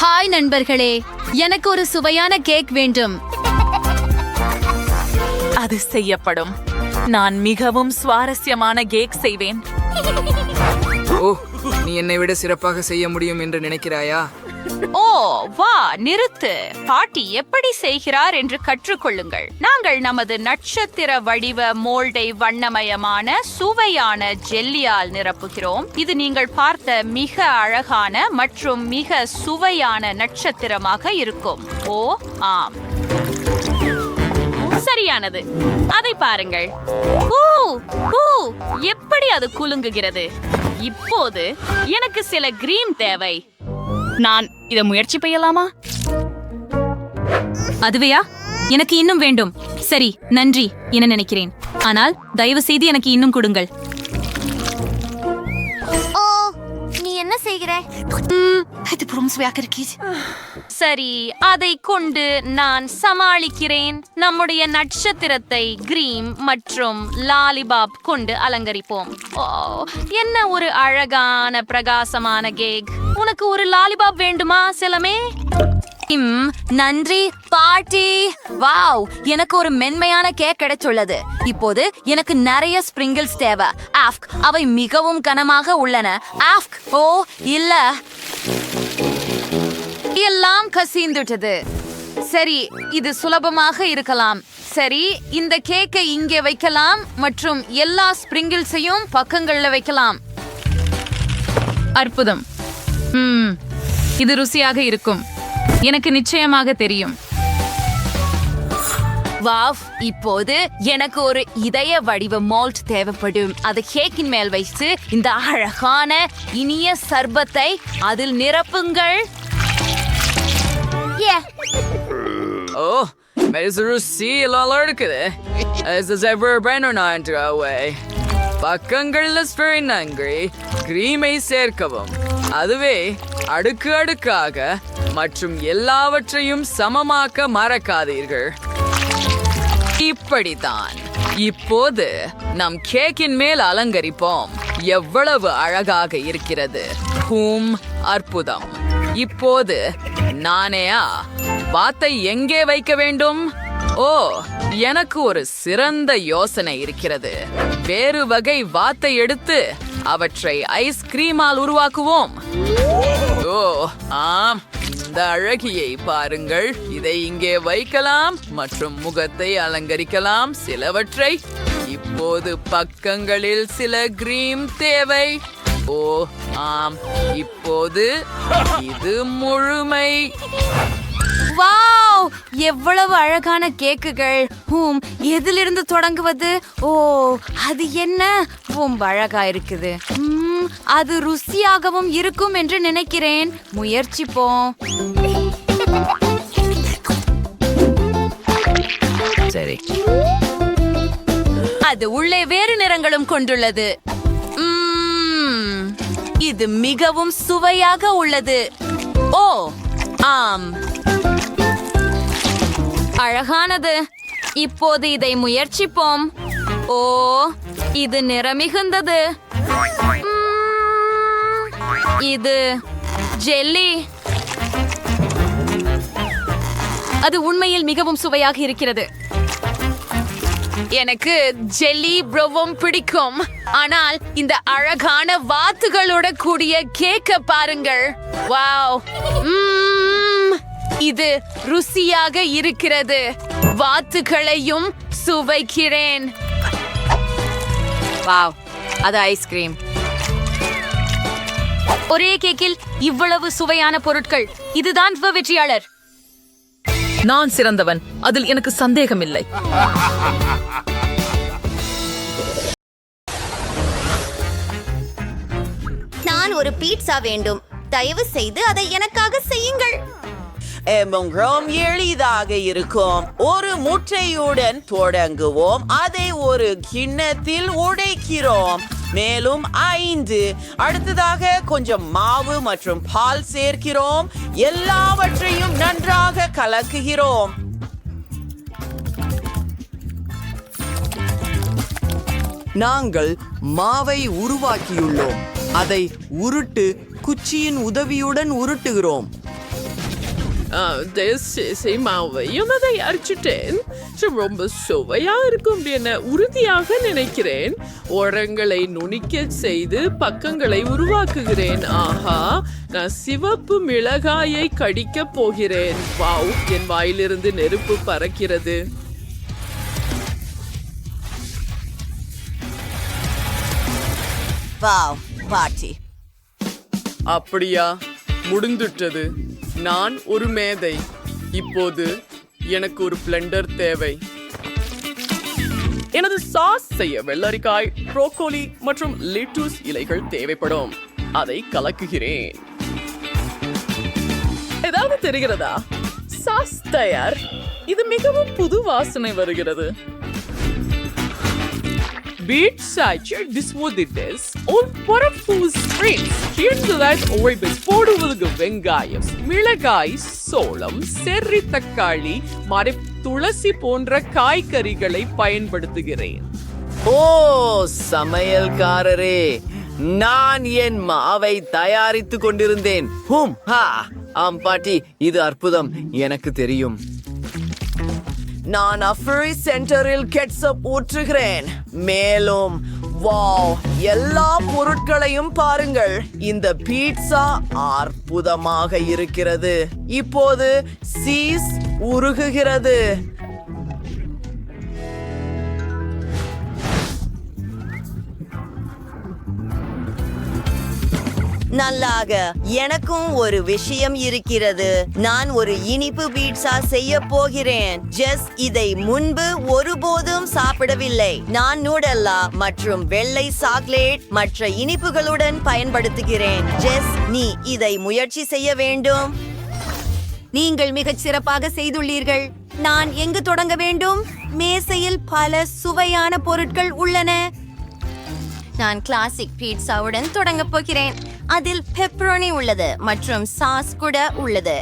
Hi நண்பர்களே. எனக்கு ஒரு சுவையான கேக் வேண்டும். அது செய்யப்படும். நான் மிகவும் சுவாரஸ்யமான கேக் செய்வேன். ஓ நீ என்னை விட சிறப்பாக செய்ய முடியும் என்று நினைக்கிறாயா? ஓ வா நிறுத்து. பாட்டி எப்படி செய்கிறார் என்று கற்றுக்கொள்ளுங்கள். நாங்கள் நமது நட்சத்திர வடிவ மோல்டை வண்ணமயமான சுவையான ஜெல்லியால் நிரப்புகிறோம். இது நீங்கள் பார்த்த மிக அழகான மற்றும் மிக சுவையான நட்சத்திரமாக இருக்கும். ஓ ஆம். சரியானது. அதை பாருங்கள். எப்படி அது குலுங்குகிறது? இப்போது எனக்கு சில கிரீம் தேவை. நான் இதை முயற்சி செய்யலாமா? அதுவையா? எனக்கு இன்னும் வேண்டும். சரி நன்றி என நினைக்கிறேன். ஆனால் தயவு செய்து எனக்கு இன்னும் கொடுங்கள். என்ன செய்கிற சரி அதை கொண்டு நான் சமாளிக்கிறேன். நம்முடைய நட்சத்திரத்தை கிரீம் மற்றும் லாலிபாப் கொண்டு அலங்கரிப்போம். ஓ என்ன ஒரு அழகான பிரகாசமான கேக். உனக்கு ஒரு லாலிபாப் வேண்டுமா செலமே நன்றி பாட்டி. வாவ் எனக்கு ஒரு மென்மையான கேக் கிடைச்சுள்ளது. இப்போது எனக்கு நிறைய ஸ்பிரிங்கிள்ஸ் தேவை. ஆஃப்க் அவை மிகவும் கனமாக உள்ளன. ஆஃப்க் ஓ இல்ல. எல்லாம் கசிந்துட்டது. சரி இது சுலபமாக இருக்கலாம். சரி இந்த கேக்கை இங்கே வைக்கலாம் மற்றும் எல்லா ஸ்பிரிங்கிள்ஸையும் பக்கங்கள்ல வைக்கலாம். அற்புதம். ம் இது ருசியாக இருக்கும். எனக்கு நிச்சயமாக தெரியும். வாவ் இப்போது எனக்கு ஒரு இதய வடிவ மால்ட் தேவைப்படும். அதை கேக்கின் மேல் வைத்து இந்த அழகான இனிய சர்பத்தை அதில் நிரப்புங்கள். ஏ ஓ மெசரு சீலால இருக்குது Ez is ever brenner நன்று அவை பக்கங்கள்ல ஸ்பெரி நன்றி கிரீமை சேர்க்கவும் அதுவே அடுக்கு அடுக்காக மற்றும் எல்லாவற்றையும் சமமாக்க மறக்காதீர்கள். இப்படித்தான். இப்போது நம் கேக்கின் மேல் அலங்கரிப்போம். எவ்வளவு அழகாக இருக்கிறது. ஹூம் அற்புதம். இப்போது நானேயா வாத்தை எங்கே வைக்க வேண்டும்? ஓ எனக்கு ஒரு சிறந்த யோசனை இருக்கிறது. வேறு வகை வாத்தை எடுத்து அவற்றை ஐஸ்கிரீமால் உருவாக்குவோம். ஓ ஆம். இந்த அழகியை பாருங்கள். இதை இங்கே வைக்கலாம் மற்றும் முகத்தை அலங்கரிக்கலாம். சிலவற்றை இப்போது பக்கங்களில் சில கிரீம் தேவை. ஓ ஆம். இப்போது இது முழுமை. வாவ் எவ்வளவு அழகான கேக்குகள். ஹூம் எதிலிருந்து தொடங்குவது? ஓ அது என்ன? ரொம்ப அழகா இருக்குது. அது ருசியாகவும் இருக்கும் என்று நினைக்கிறேன். முயற்சிப்போம். சரி. அது உள்ளே வேறு நிறங்களும் கொண்டுள்ளது. இது மிகவும் சுவையாக உள்ளது. ஓ ஆம். அழகானது. இப்போது இதை முயற்சிப்போம். ஓ இது நிறமிகுந்தது. இது ஜெல்லி. அது உண்மையில் மிகவும் சுவையாக இருக்கிறது. எனக்கு ஜெல்லி ப்ரோவும் பிடிக்கும். ஆனால் இந்த அழகான வாத்துகளோட கூடிய கேக்க பாருங்கள். வாவ். ம்ம். இது ருசியாக இருக்கிறது. வாத்துகளையும் சுவைக்கிறேன். வாவ் அது ஐஸ்கிரீம் ஒரே கேக்கில் இவ்வளவு சுவையான பொருட்கள். இதுதான் வெற்றியாளர். நான் சிறந்தவன். அதில் எனக்கு சந்தேகமில்லை. நான் ஒரு பீட்சா வேண்டும். தயவு செய்து அதை எனக்காக செய்யுங்கள். மிகவும் எளிதாக இருக்கும். ஒரு முட்டையுடன் தொடங்குவோம். அதை ஒரு கிண்ணத்தில் உடைக்கிறோம். மேலும் ஐந்து. அடுத்ததாக கொஞ்சம் மாவு மற்றும் பால் சேர்க்கிறோம். எல்லாவற்றையும் நன்றாக கலக்குகிறோம். நாங்கள் மாவை உருவாக்கியுள்ளோம். அதை உருட்டு குச்சியின் உதவியுடன் உருட்டுகிறோம். தேசி மாவையும் அதை அரைச்சிட்டேன். ரொம்ப சுவையா இருக்கும் என உறுதியாக நினைக்கிறேன். உரங்களை நுணிக்க செய்து பக்கங்களை உருவாக்குகிறேன். ஆஹா நான் சிவப்பு மிளகாயை கடிக்கப் போகிறேன். வாவ் என் வாயிலிருந்து நெருப்பு பறக்கிறது. வாவ் பாட்டி. அப்படியா? முடிந்துட்டது. நான் ஒரு மேதை. இப்போது எனக்கு ஒரு பிளெண்டர் தேவை. எனது சாஸ் செய்ய வெள்ளரிக்காய் ப்ரோக்கோலி மற்றும் லிட்டூஸ் இலைகள் தேவைப்படும். அதை கலக்குகிறேன். ஏதாவது தெரிகிறதா? சாஸ் தயார். இது மிகவும் புது வாசனை வருகிறது. Beat Satcher dismodites ஒரு Parafus Springs. கீழ்ந்துதான் உழைப்பை போடுவதற்கு வெங்காயம் மிளகாய் சோளம் செர்ரி தக்காளி மறை துளசி போன்ற காய்கறிகளை பயன்படுத்துகிறேன். ஓ சமையல்காரரே. நான் என் மாவை தயாரித்துக் கொண்டிருந்தேன். ஹூம் ஹா. ஆம் பாட்டி இது அற்புதம். எனக்கு தெரியும். நான் அஃப்ரி சென்டரில் கெட்சப் ஊற்றுகிறேன். மேலும் வாவ் எல்லா பொருட்களையும் பாருங்கள். இந்த பீட்சா அற்புதமாக இருக்கிறது. இப்போது சீஸ் உருகுகிறது. நல்லாக எனக்கும் ஒரு விஷயம் இருக்கிறது. நான் ஒரு இனிப்பு பீட்சா செய்ய போகிறேன். ஜெஸ் இதை முன்பு ஒருபோதும் சாப்பிடவில்லை. நான் நூடல்லா மற்றும் வெள்ளை சாக்லேட் மற்ற இனிப்புகளுடன் பயன்படுத்துகிறேன். ஜெஸ் நீ இதை முயற்சி செய்ய வேண்டும். நீங்கள் மிகச் சிறப்பாக செய்துள்ளீர்கள். நான் எங்கு தொடங்க வேண்டும்? மேசையில் பல சுவையான பொருட்கள் உள்ளன. நான் கிளாசிக் பீட்சாவுடன் தொடங்க போகிறேன். அதில் பெப்பரோனி உள்ளது மற்றும் சாஸ் கூட உள்ளது.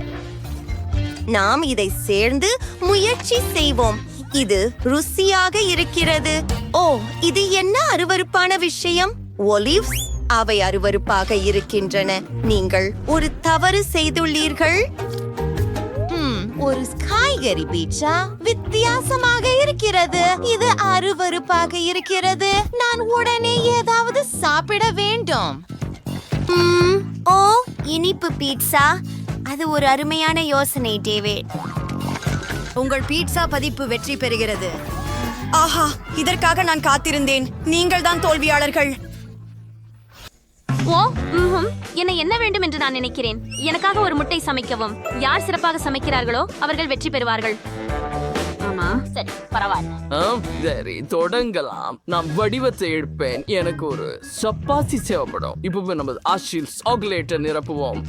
நாம் இதை சேர்ந்து முயற்சி செய்வோம். இது ருசியாக இருக்கிறது. ஓ இது என்ன அருவருப்பான விஷயம்? ஒலிவ்ஸ் அவை அருவருப்பாக இருக்கின்றன. நீங்கள் ஒரு தவறு செய்துள்ளீர்கள்? ஒரு காய்கறி பீட்சா வித்தியாசமாக இருக்கிறது. இது அருவருப்பாக இருக்கிறது. நான் உடனே ஏதாவது சாப்பிட வேண்டும். ஓ இனிப்பு பீட்சா. அது ஒரு அருமையான யோசனை டேவிட் உங்கள் பீட்சா பதிப்பு வெற்றி பெறுகிறது. ஆஹா இதற்காக நான் காத்திருந்தேன். நீங்கள் தான் தோல்வியாளர்கள். ஓ. என்ன என்ன வேண்டும் என்று நான் நினைக்கிறேன்? எனக்காக ஒரு முட்டை சமைக்கவும். யார் சிறப்பாக சமைக்கிறார்களோ அவர்கள் வெற்றி பெறுவார்கள். ஆமா சரி பரவாயில்ல. சரி தொடங்கலாம். நான் வடிவத்தை எடுப்பேன். எனக்கு ஒரு சப்பாத்தி தேவைப்படும். இப்போ நம்ம ஆஷில் சாக்லேட்டை நிரப்புவோம்.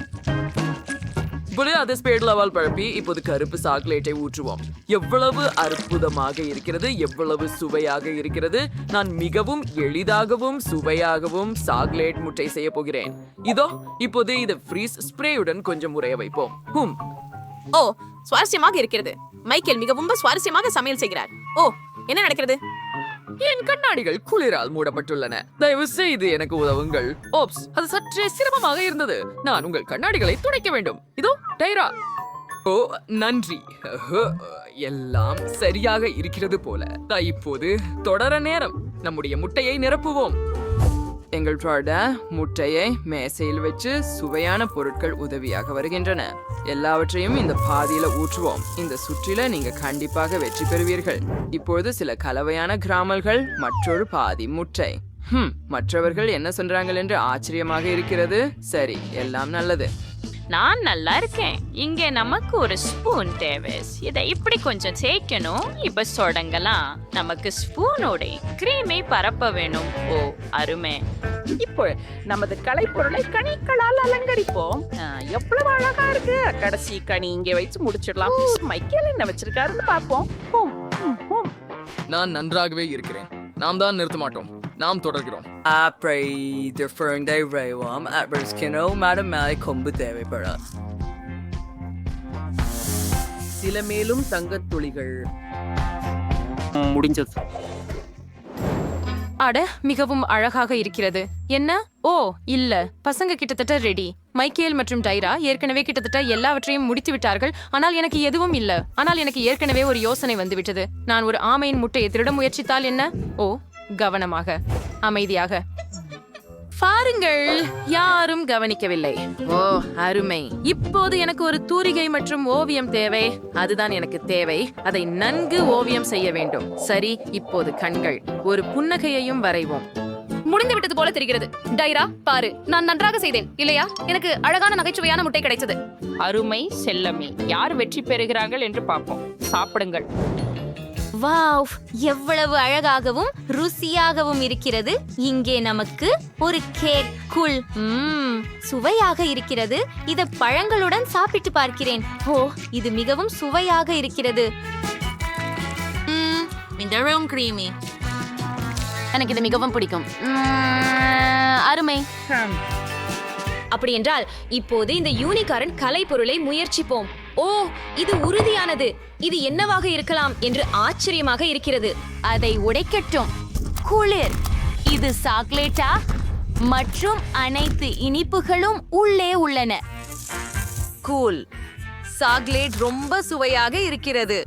இப்போது ஸ்பேட் லெவல் பழப்பி இப்போது கருப்பு சாக்லேட்டை ஊற்றுவோம். எவ்வளவு அற்புதமாக இருக்கிறது எவ்வளவு சுவையாக இருக்கிறது. நான் மிகவும் எளிதாகவும் சுவையாகவும் சாக்லேட் முட்டை செய்ய போகிறேன். இதோ இப்போது இதை ஃப்ரீஸ் ஸ்ப்ரேயுடன் கொஞ்சம் உரைய வைப்போம். ஹும். ஓ சுவாரஸ்யமாக இருக்கிறது. மைக்கேல் மிகவும் சுவாரஸ்யமாக சமையல் செய்கிறார். ஓ என்ன நடக்கிறது? என் கண்ணாடிகள் குளிரால் மூடப்பட்டுள்ளன. தயவு செய்து எனக்கு உதவுங்கள். ஓப்ஸ் அது சற்றே சிரமமாக இருந்தது. நான் உங்கள் கண்ணாடிகளை துடைக்க வேண்டும். இதோ டைரா. ஓ நன்றி. எல்லாம் சரியாக இருக்கிறது போல. இப்போது தொடர நேரம். நம்முடைய முட்டையை நிரப்புவோம். எங்களோட முட்டையை மேசையில் வச்சு சுவையான பொருட்கள் உதவியாக வருகின்றன. எல்லாவற்றையும் இந்த பாதியில ஊற்றுவோம். இந்த சுற்றில நீங்க கண்டிப்பாக வெற்றி பெறுவீர்கள். இப்பொழுது சில கலவையான கிராமல்கள் மற்றொரு பாதி முட்டை. ஹம், மற்றவர்கள் என்ன சொல்றாங்கள் என்று ஆச்சரியமாக இருக்கிறது. சரி எல்லாம் நல்லது. நான் நல்லா இருக்கேன். இங்க நமக்கு ஒரு ஸ்பூன் தேவை. இதை இப்படி கொஞ்சம் தேய்க்கணும். இப்ப தொடங்கலாம் நமக்கு ஸ்பூனோட கிரீமை பரப்ப வேணும். ஓ அருமை. இப்போ நமது கலைப்பொருளை கனிகளால் அலங்கரிப்போம். எவ்வளவு அழகா இருக்கு. கடைசி கனி இங்கே வச்சு முடிச்சிடலாம். மைக்கேல் என்ன வச்சிருக்காருன்னு பார்ப்போம். ஹும், ஹும், ஹும். நான் நன்றாகவே இருக்கிறேன். நாம் தான் நிறுத்த மாட்டோம். நாம் தொடர்கிறோம். Rayom at Berskino, Madam Mally கொம்பு தேவைப்படும் சில மேலும் தங்கத் துளிகள். முடிஞ்சது. அட மிகவும் அழகாக இருக்கிறது. என்ன? ஓ இல்ல. பசங்க கிட்டத்தட்ட ரெடி மைக்கேல் மற்றும் டைரா ஏற்கனவே கிட்டத்தட்ட எல்லாவற்றையும் முடித்து விட்டார்கள். ஆனால் எனக்கு எதுவும் இல்ல. ஆனால் எனக்கு ஏற்கனவே ஒரு யோசனை வந்துவிட்டது. நான் ஒரு ஆமையின் முட்டையை திருட முயற்சித்தால் என்ன? ஓ கவனமாக. அமைதியாக. பாருங்கள் யாரும் கவனிக்கவில்லை. ஓ அருமை. இப்போது எனக்கு ஒரு தூரிகை மற்றும் ஓவியம் தேவை. அதுதான் எனக்கு தேவை. அதை நன்கு ஓவியம் செய்ய வேண்டும். சரி இப்போது கண்கள். ஒரு புன்னகையையும் வரைவோம். முடிந்து விட்டது போல தெரிகிறது. டைரா பாரு நான் நன்றாக செய்தேன் இல்லையா? எனக்கு அழகான நகைச்சுவையான முட்டை கிடைச்சது அருமை செல்லமே யார் வெற்றி பெறுகிறார்கள் என்று பார்ப்போம். சாப்பிடுங்கள். வாவ் எவ்வளவு அழகாகவும் ருசியாகவும் இருக்கிறது. இங்கே நமக்கு ஒரு கேக் குள் சுவையாக இருக்கிறது. இத பழங்களுடன் சாப்பிட்டு பார்க்கிறேன். ஓ இது மிகவும் சுவையாக இருக்கிறது. எனக்கு இது மிகவும் பிடிக்கும். அருமை. அப்படி என்றால் இப்போது இந்த யூனிகாரன் கலைப்பொருளை முயற்சிப்போம். ஓ இது உறுதியானது. இது என்னவாக இருக்கலாம் என்று ஆச்சரியமாக இருக்கிறது. அதை உடைக்கட்டும். குளிர். இது சாக்லேட்டா? மற்றும் அனைத்து இனிப்புகளும் உள்ளே உள்ளன. கூல். சாக்லேட் ரொம்ப சுவையாக இருக்கிறது.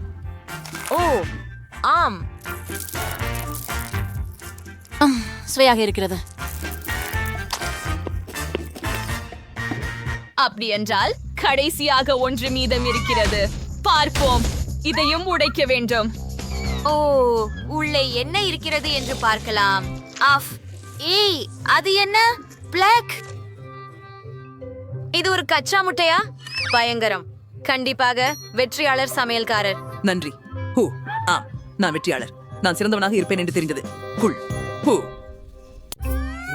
ஓ ஆம். சுவையாக இருக்கிறது. அப்படி என்றால் கடைசியாக ஒன்று மீதம் இருக்கிறது. பார்ப்போம். இதையும் உடைக்க வேண்டும். ஓ உள்ளே என்ன இருக்கிறது என்று பார்க்கலாம். ஆஃப். ஏய் அது என்ன? பிளாக் இது ஒரு கச்சா முட்டையா? பயங்கரம். கண்டிப்பாக வெற்றியாளர் சமையல்காரர். நன்றி. ஹூ ஆம் நான் வெற்றியாளர். நான் சிறந்தவனாக இருப்பேன் என்று தெரிந்தது. குள். ஹூ.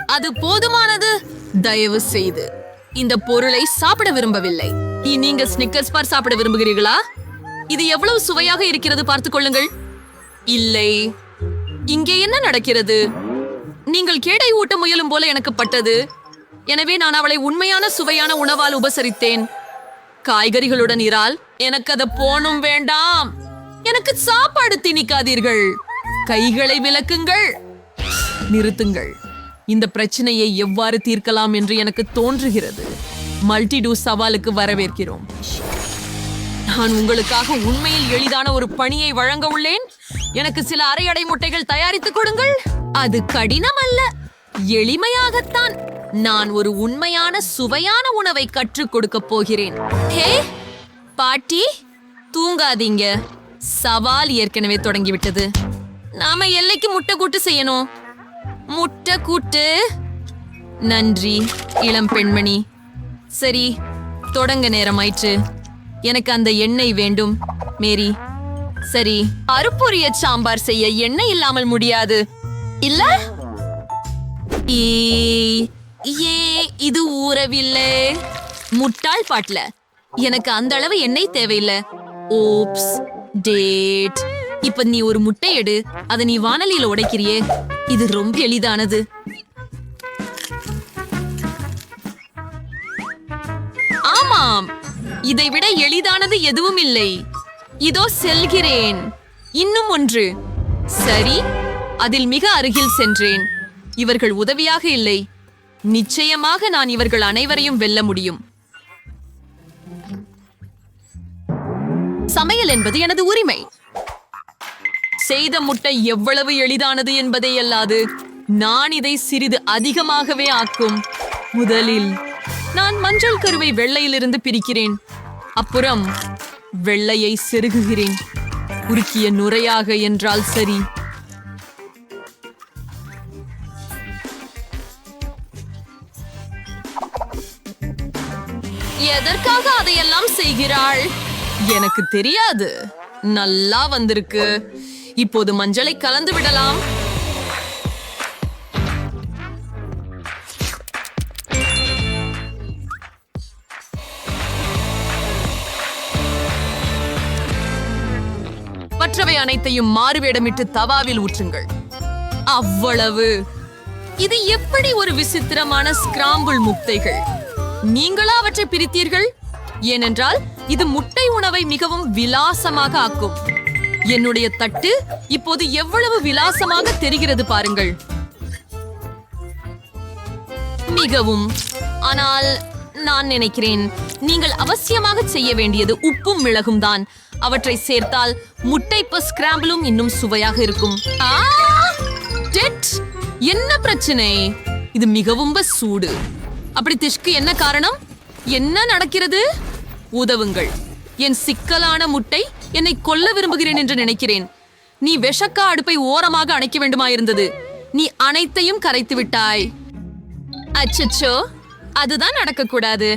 அது போதுமானது. தயவு செய்து. இந்த பொருளை சாப்பிட விரும்பவில்லை. நீ நீங்க ஸ்னிக்கர்ஸ் பார் சாப்பிட விரும்புகிறீர்களா? இது எவ்வளவு சுவையாக இருக்கிறது பார்த்துக் கொள்ளுங்கள். இல்லை. இங்கே என்ன நடக்கிறது? நீங்கள் கேடை ஊட்ட முயலும் போல எனக்கு பட்டது. எனவே நான் அவளை உண்மையான சுவையான உணவால் உபசரித்தேன். காய்கறிகளுடன் இறால். எனக்கு அதை போனும் வேண்டாம். எனக்கு சாப்பாடு திணிக்காதீர்கள். கைகளை விளக்குங்கள். நிறுத்துங்கள். இந்த பிரச்சனையை எவ்வாறு தீர்க்கலாம் என்று எனக்கு தோன்றுகிறது. மல்டிடூ சவாலுக்கு வரவேற்கிறோம். நான் உங்களுக்காக உண்மையில் எளிதான ஒரு பணியை வழங்க உள்ளேன். எனக்கு சில அரை அடை முட்டைகள் தயாரித்துக் கொடுங்கள். அது கடினம் அல்ல எளிமையாகத்தான். நான் ஒரு உண்மையான சுவையான உணவை கற்றுக் கொடுக்க போகிறேன். ஹே பாட்டி தூங்காதீங்க. சவால் ஏற்கனவே தொடங்கிவிட்டது. நாம எல்லைக்கு முட்டை கூட்டு செய்யணும். முட்டை கூட்டு நன்றி இளம் பெண்மணி. சரி தொடங்க நேரமாயிற்று. எனக்கு அந்த எண்ணெய் வேண்டும் மேரி. சரி அறுப்புரிய சாம்பார் செய்ய எண்ணெய் இல்லாமல் முடியாது. இல்ல? ஏ இது ஊறவில்லை. முட்டாள் பாட்டுல. எனக்கு அந்த அளவு எண்ணெய் தேவையில்லை. ஓப்ஸ் டேட். இப்ப நீ ஒரு முட்டை எடு அதை நீ வானலியில உடைக்கிறியே. இது ரொம்ப எளிதானது. ஆமாம். இதை விட எளிதானது எதுவும் இல்லை. இதோ செல்கிறேன். இன்னும் ஒன்று. சரி அதில் மிக அருகில் சென்றேன். இவர்கள் உதவியாக இல்லை. நிச்சயமாக நான் இவர்கள் அனைவரையும் வெல்ல முடியும். சமையல் என்பது எனது உரிமை. செய்த முட்டை எவ்வளவு எளிதானது என்பதை அல்லாது நான் இதை சிறிது அதிகமாகவே ஆக்கும். முதலில் நான் மஞ்சள் கருவை வெள்ளையிலிருந்து பிரிக்கிறேன். அப்புறம் வெள்ளையை செருகுகிறேன். உருக்கிய நுரையாக என்றால் சரி. எதற்காக அதையெல்லாம் செய்கிறாள்? எனக்கு தெரியாது. நல்லா வந்திருக்கு. இப்போது மஞ்சளை கலந்து விடலாம். மற்றவை அனைத்தையும் மாறுவேடமிட்டு தவாவில் ஊற்றுங்கள். அவ்வளவு. இது எப்படி ஒரு விசித்திரமான ஸ்கிராம்பிள் முட்டைகள்? நீங்களா அவற்றை பிரித்தீர்கள்? ஏனென்றால் இது முட்டை உணவை மிகவும் விலாசமாக ஆக்கும். என்னுடைய தட்டு இப்போது எவ்வளவு விலாசமாக தெரிகிறது பாருங்கள். மிகவும். ஆனால் நான் நினைக்கிறேன் நீங்கள் அவசியமாக செய்ய வேண்டியது உப்பும் மிளகும் தான். அவற்றை சேர்த்தால் முட்டை ஸ்கிராம்பிளும் இன்னும் சுவையாக இருக்கும். ஆ! டெட்! என்ன பிரச்சனை? இது மிகவும் சூடு. அப்படி திஷ்க்கு என்ன காரணம்? என்ன நடக்கிறது? உதவுங்கள். என் சிக்கலான முட்டை என்னை கொல்ல விரும்புகிறேன் என்று நினைக்கிறேன். நீ விஷக்கா அடுப்பை ஓரமாக அணைக்க வேண்டுமாயிருந்தது. நீ அனைத்தையும் கரைத்து விட்டாய். அச்சச்சோ அதுதான் நடக்கக்கூடாது.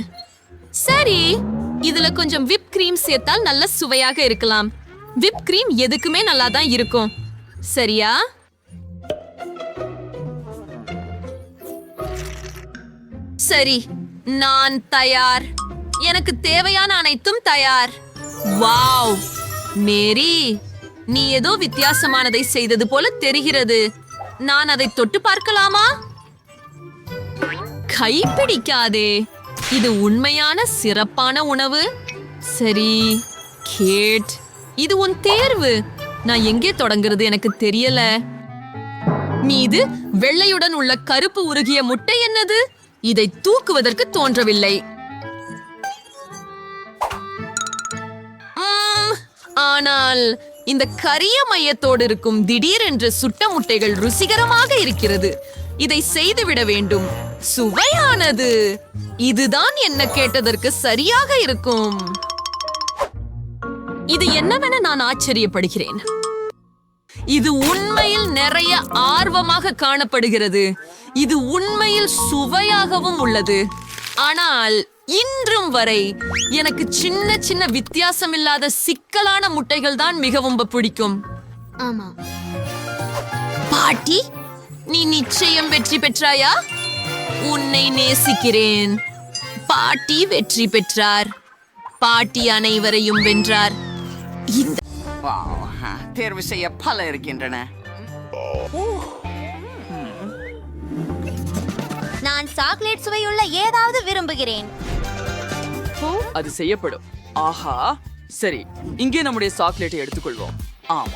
சரி இதுல கொஞ்சம் விப் கிரீம் சேர்த்தால் நல்ல சுவையாக இருக்கலாம். விப் கிரீம் எதுக்குமே நல்லா தான் இருக்கும். சரியா? சரி நான் தயார். எனக்கு தேவையான அனைத்தும் தயார். வாவ்! மேரி நீ ஏதோ வித்தியாசமானதை செய்தது போல தெரிகிறது. நான் அதை தொட்டு பார்க்கலாமா? கைப்பிடிக்காதே. இது உண்மையான சிறப்பான உணவு. சரி கேட். இது உன் தேர்வு. நான் எங்கே தொடங்குறது எனக்கு தெரியல. மீது வெள்ளையுடன் உள்ள கருப்பு உருகிய முட்டை என்னது? இதை தூக்குவதற்கு தோன்றவில்லை. ஆனால் இந்த கரிய மையத்தோடு இருக்கும் திடீரென்று சுட்ட முட்டைகள் ருசிகரமாக இருக்கிறது. இதை செய்துவிட வேண்டும். சுவையானது. இதுதான் என்ன கேட்டதற்கு சரியாக இருக்கும். இது என்னவென நான் ஆச்சரியப்படுகிறேன். இது உண்மையில் நிறைய ஆர்வமாக காணப்படுகிறது. இது உண்மையில் சுவையாகவும் உள்ளது. ஆனால் இன்றும் வரை எனக்கு சின்ன சின்ன வித்தியாசமில்லாத சிக்கலான முட்டைகள் தான் மிகவும் பிடிக்கும். ஆமா. பாட்டி நீ நிச்சயம் வெற்றி பெற்றாயா? உன்னை நேசிக்கிறேன். பாட்டி வெற்றி பெற்றார். பாட்டி அனைவரையும் வென்றார். இந்த தேர்வு செய்ய பல இருக்கின்றன. நான் சாக்லேட் சுவையுள்ள ஏதாவது விரும்புகிறேன். அது செய்யப்படும். ஆஹா. சரி இங்கே நம்முடைய சாக்லேட்டை எடுத்துக்கொள்வோம். ஆம்.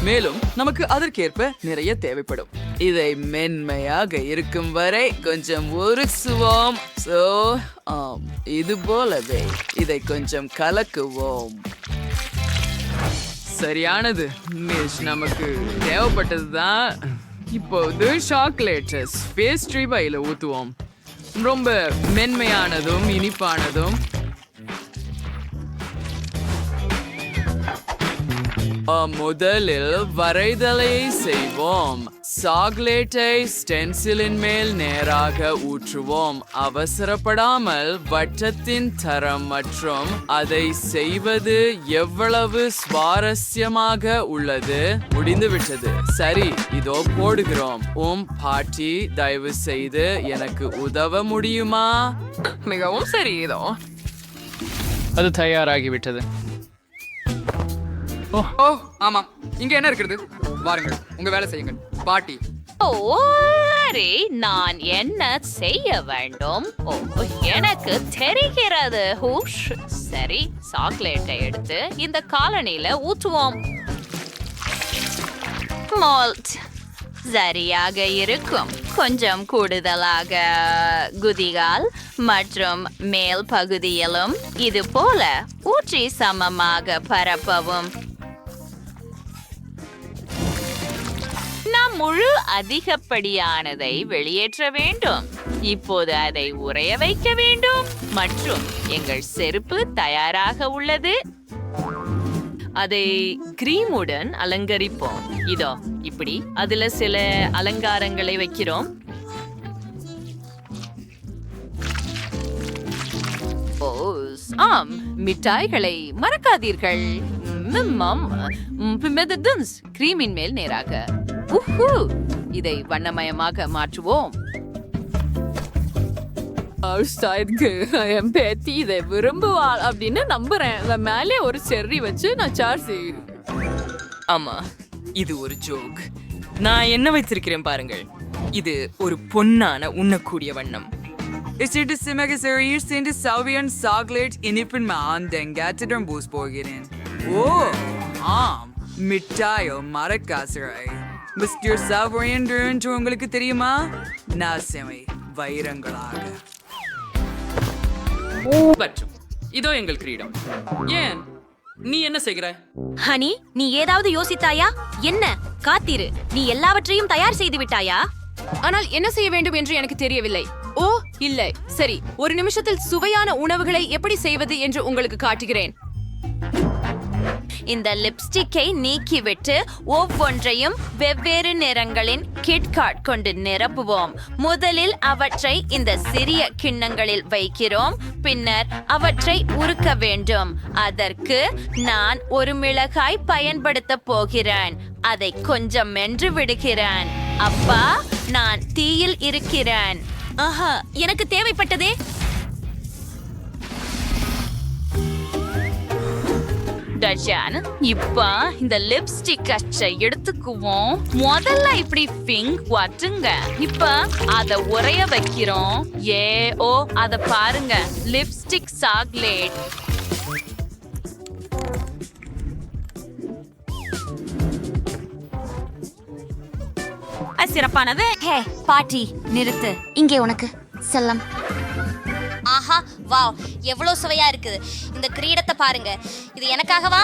மேலும் நமக்கு அதற்கேற்ப நிறைய தேவைப்படும். இதை மென்மையாக இருக்கும் வரை கொஞ்சம் உருசுவோம் சோ ஆம் இது போலவே இதை கொஞ்சம் கலக்குவோம். சரியானது. மிஸ் நமக்கு தேவைப்பட்டதுதான் இப்போது சாக்லேட் பேஸ்ட்ரி பையில ஊத்துவோம். ரொம்ப மென்மையானதும் இனிப்பானதும். முதலில் வரைதலை செய்வோம். சாக்லேட்டை ஸ்டென்சிலின் மேல் நேராக ஊற்றுவோம். அவசரப்படாமல் வட்டத்தின் தரம் மற்றும் அதை செய்வது எவ்வளவு சுவாரஸ்யமாக உள்ளது? முடிந்துவிட்டது. சரி இதோ போடுகிறோம். உம் பாட்டி தயவு செய்து எனக்கு உதவ முடியுமா? மிகவும் சரி இதோ. அது தயாராகிவிட்டது. ஓ. ஆமாம் இங்க என்ன இருக்கிறது? வாருங்கள் உங்க வேலை செய்யுங்கள். பாட்டி. ஓ சரி நான் என்ன செய்ய வேண்டும்? ஓ எனக்கு தெரிகிறது. ஹூஷ். சரி சாக்லேட்டை எடுத்து இந்த காலனில ஊற்றுவோம் மால்ட் சரியாக இருக்கும். கொஞ்சம் கூடுதலாக குதிகால் மற்றும் மேல் பகுதியிலும் இது போல ஊற்றி சமமாக பரப்பவும். நாம் முழு அதிகப்படியானதை வெளியேற்ற வேண்டும். இப்போது அதை உறைய வைக்க வேண்டும். மற்றும் எங்கள் செருப்பு தயாராக உள்ளது. அதை கிரீமுடன் அலங்கரிப்போம். இதோ இப்படி அதுல சில அலங்காரங்களை வைக்கிறோம். ஆம் மிட்டாய்களை மறக்காதீர்கள். கிரீமின் மேல் நேராக. உஹு. இதை வண்ணமயமாக மாற்றுவோம். ஷாயத்க்கு என் பேத்தி இதை விரும்புவாள் அப்படின்னு நம்புறேன். மேலே ஒரு செர்ரி வச்சு நான் சார்ஜ் ஆமா இது ஒரு ஜோக் நான் என்ன வைத்திருக்கிறேன் பாருங்கள். இது ஒரு பொன்னான உண்ணக்கூடிய வண்ணம். இச்சிட்டு சிமக செறியில் சென்று சௌவியன் சாக்லேட் இனிப்பின் மாந்தெங்காத்திடம் பூஸ் போகிறேன். ஓ ஆம். மிட்டாயோ மரக்காசரை. மிஸ்டர் சௌவியன் என்று உங்களுக்கு தெரியுமா நாசமை வைரங்களாக. மற்றும் இதோ எங்கள் கிரீடம். ஏன்? நீ என்ன செய்கிறாய் ஹனி நீ ஏதாவது யோசித்தாயா? என்ன? காத்திரு. நீ எல்லாவற்றையும் தயார் செய்து விட்டாயா? ஆனால் என்ன செய்ய வேண்டும் என்று எனக்கு தெரியவில்லை. ஓ இல்லை. சரி ஒரு நிமிஷத்தில் சுவையான உணவுகளை எப்படி செய்வது என்று உங்களுக்கு காட்டுகிறேன். இந்த லிப்ஸ்டிக்கை நீக்கிவிட்டு ஒவ்வொன்றையும் வெவ்வேறு நிறங்களின் கிட்காட் கொண்டு நிரப்புவோம். முதலில் அவற்றை இந்த சிறிய கிண்ணங்களில் வைக்கிறோம். பின்னர் அவற்றை உருக்க வேண்டும். அதற்கு நான் ஒரு மிளகாய் பயன்படுத்த போகிறேன். அதை கொஞ்சம் மென்று விடுகிறேன். அப்பா நான் தீயில் இருக்கிறேன். ஆஹா எனக்கு தேவைப்பட்டதே. டஜான் இப்ப இந்த லிப்ஸ்டிக் அச்சை எடுத்துக்குவோம். முதல்ல இப்படி பிங்க் வட்டுங்க. இப்ப அத உரைய வைக்கிறோம். ஏ ஓ அத பாருங்க. லிப்ஸ்டிக் சாக்லேட் சிறப்பானது. ஹே பாட்டி நிறுத்து. இங்கே உனக்கு. செல்லம். ஆஹா வாவ் எவ்வளோ சுவையா இருக்குது. இந்த கிரீடத்தை பாருங்க. இது எனக்காகவா?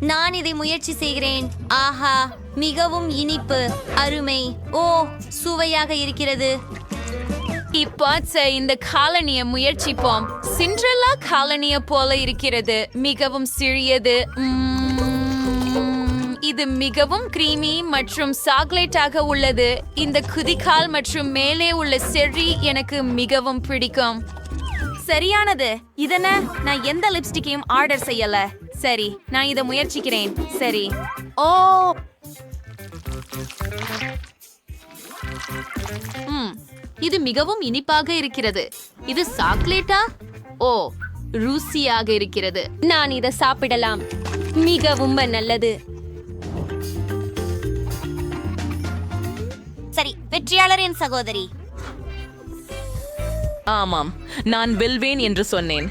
நான் இதை முயற்சி செய்கிறேன். ஆஹா மிகவும் இனிப்பு அருமை. ஓ சுவையாக இருக்கிறது. இப்போ இந்த காலனியை முயற்சிப்போம். சிண்ட்ரெல்லா காலனிய போல இருக்கிறது. மிகவும் சிறியது உம், இது மிகவும் கிரீமி மற்றும் சாக்லேட்டாக உள்ளது. இந்த குதிகால் மற்றும் மேலே உள்ள செர்ரி எனக்கு மிகவும் பிடிக்கும். சரியானது. இதென்ன? நான் எந்த லிப்ஸ்டிக்கையும் ஆர்டர் செய்யல. சரி நான் இதை முயற்சிக்கிறேன். சரி. ஓ! ம் இது மிகவும் இனிப்பாக இருக்கிறது. இது சாக்லேட்டா? ஓ ருசியாக இருக்கிறது. நான் இதை சாப்பிடலாம். மிகவும் நல்லது. சரி வெற்றியாளரின் சகோதரி. ஆமாம் நான் வெல்வேன் என்று சொன்னேன்.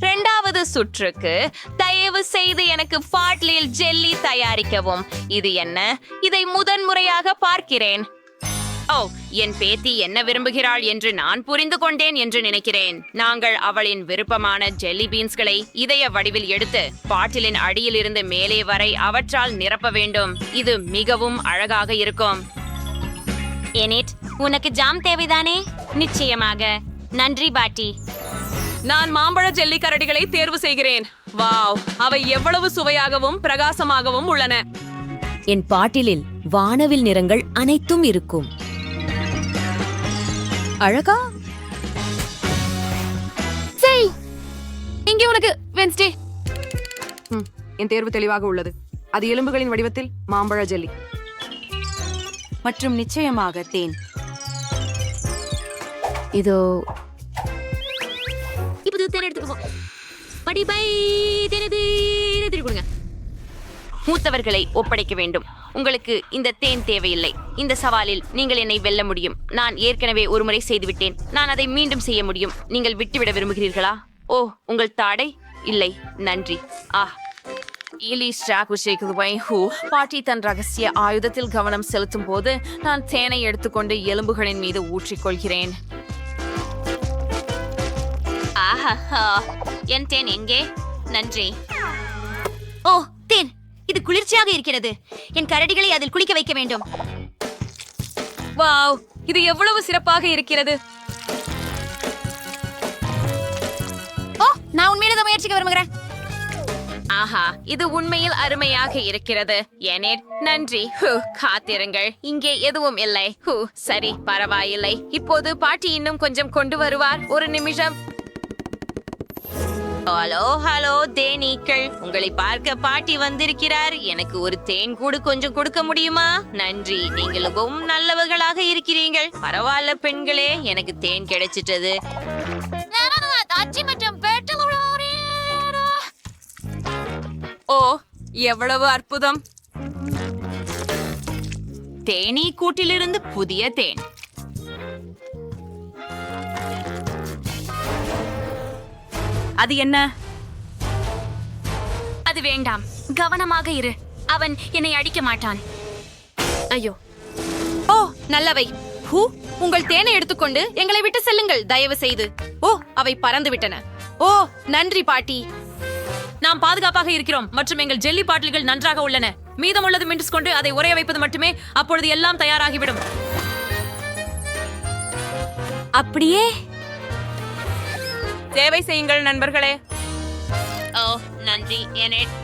இரண்டாவது சுற்றுக்கு தயவு செய்து எனக்கு பாட்லில் ஜெல்லி தயாரிக்கவும். இது என்ன? இதை முதன்முறையாக பார்க்கிறேன். ஓ என் பேத்தி என்ன விரும்புகிறாள் என்று நான் புரிந்து கொண்டேன் என்று நினைக்கிறேன். நாங்கள் அவளின் விருப்பமான ஜெல்லி பீன்ஸ்களை இதய வடிவில் எடுத்து பாட்டிலின் அடியில் இருந்து மேலே வரை அவற்றால் நிரப்ப வேண்டும். இது மிகவும் அழகாக இருக்கும். எனிட் உனக்கு ஜாம் தேவைதானே? நிச்சயமாக. நன்றி பாட்டி. நான் மாம்பழ ஜெல்லி கரடிகளை தேர்வு செய்கிறேன். வாவ் அவை எவ்வளவு சுவையாகவும் பிரகாசமாகவும் உள்ளன. என் பாட்டிலில் வானவில் நிறங்கள் அனைத்தும் இருக்கும். அழகா? சரி இங்கே உனக்கு வென்ஸ்டே என் தேர்வு தெளிவாக உள்ளது. அது எலும்புகளின் வடிவத்தில் மாம்பழ ஜெல்லி. மற்றும் நிச்சயமாக தேன். இதோ. இப்போ தேன் எடுத்துக்குவோம் படி பை தேனது கொடுங்க. மூத்தவர்களை ஒப்படைக்க வேண்டும். உங்களுக்கு இந்த தேன் தேவையில்லை. இந்த சவாலில் நீங்கள் என்னை வெல்ல முடியும். நான் ஏற்கனவே ஒருமுறை செய்துவிட்டேன். நான் அதை மீண்டும் செய்ய முடியும். நீங்கள் விட்டுவிட விரும்புகிறீர்களா? ஓ உங்கள் தாடை? இல்லை. நன்றி. ஆ. இலி ஸ்டாக்கு ஷேக்குதுவை ஹூ பாட்டி தன் ரகசிய ஆயுதத்தில் கவனம் செலுத்தும் போது நான் தேனை எடுத்துக்கொண்டு எலும்புகளின் மீது ஊற்றிக்கொள்கிறேன். ஆஹா என் தேன் எங்கே? நன்றி. குளிர்ச்சியாக இருக்கிறது. என் கரடிகளை அதில் குளிக்க வைக்க வேண்டும். வாவ் இது எவ்வளவு சிறப்பாக இருக்கிறது. ஓ நான் உண்மையில முயற்சிக்க விரும்புகிறேன். ஆஹா இது உண்மையில் அருமையாக இருக்கிறது. ஏனேட் நன்றி. ஹூ காத்திருங்கள். இங்கே எதுவும் இல்லை. ஹூ சரி பரவாயில்லை. இப்போது பாட்டி இன்னும் கொஞ்சம் கொண்டு வருவார். ஒரு நிமிஷம். ஹலோ ஹலோ தேனீக்கள் உங்களை பார்க்க பாட்டி வந்திருக்கிறார். எனக்கு ஒரு தேன் கூடு கொஞ்சம் கொடுக்க முடியுமா? நன்றி நீங்களும் நல்லவர்களாக இருக்கிறீர்கள். பரவாயில்ல பெண்களே எனக்கு தேன் கிடைச்சிட்டது. ஓ எவ்வளவு அற்புதம். தேனீ கூட்டிலிருந்து புதிய தேன். அது என்ன? அது வேண்டாம். கவனமாக இரு. அவன் என்னை அடிக்க மாட்டான். ஐயோ. ஓ நல்லவை. ஹூ உங்கள் தேனை எடுத்துக்கொண்டு எங்களை விட்டு செல்லுங்கள் தயவு செய்து ஓ அவை பறந்து விட்டன ஓ நன்றி பாட்டி. நாம் பாதுகாப்பாக இருக்கிறோம் மற்றும் எங்கள் ஜெல்லி பாட்டில்கள் நன்றாக உள்ளன. மீதமுள்ளது மின்ஸ் கொண்டு அதை உரைய வைப்பது மட்டுமே அப்பொழுது எல்லாம் தயாராகிவிடும். அப்படியே? சேவை செய்யுங்கள் நண்பர்களே. ஓ நன்றி எனேட்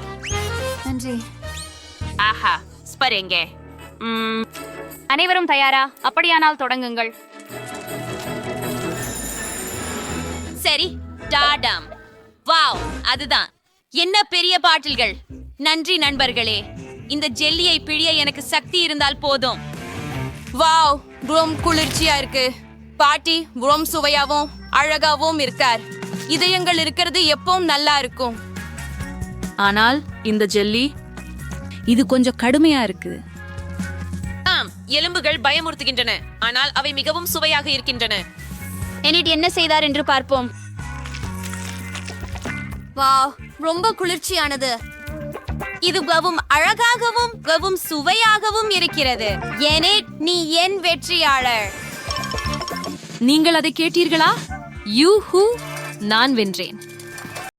நன்றி. ஆஹா ஸ்பர் எங்கே. அனைவரும் தயாரா? அப்படியானால் தொடங்குங்கள். சரி டாடாம். வாவ் அதுதான். என்ன பெரிய பாட்டில்கள். நன்றி நண்பர்களே. இந்த ஜெல்லியை பிழிய எனக்கு சக்தி இருந்தால் போதும். வாவ் ரொம்ப குளிர்ச்சியா இருக்கு. பாட்டி ரொம்ப சுவையாவும் அழகாவும் இருக்கார். இதயங்கள் இருக்கிறது எப்பவும் நல்லா இருக்கும். ஆனால் இந்த ஜெல்லி இது கொஞ்சம் கடுமையா இருக்கு ஆம் எலும்புகள் பயமுறுத்துகின்றன. ஆனால் அவை மிகவும் சுவையாக இருக்கின்றன. என்னிட்டு என்ன செய்தார் என்று பார்ப்போம். வாவ் ரொம்ப குளிர்ச்சியானது. இது கவும் அழகாகவும் கவும் சுவையாகவும் இருக்கிறது. ஏனே நீ என் வெற்றியாளர். நீங்கள் அதை கேட்டீர்களா? யூ ஹூ நான் வென்றேன்.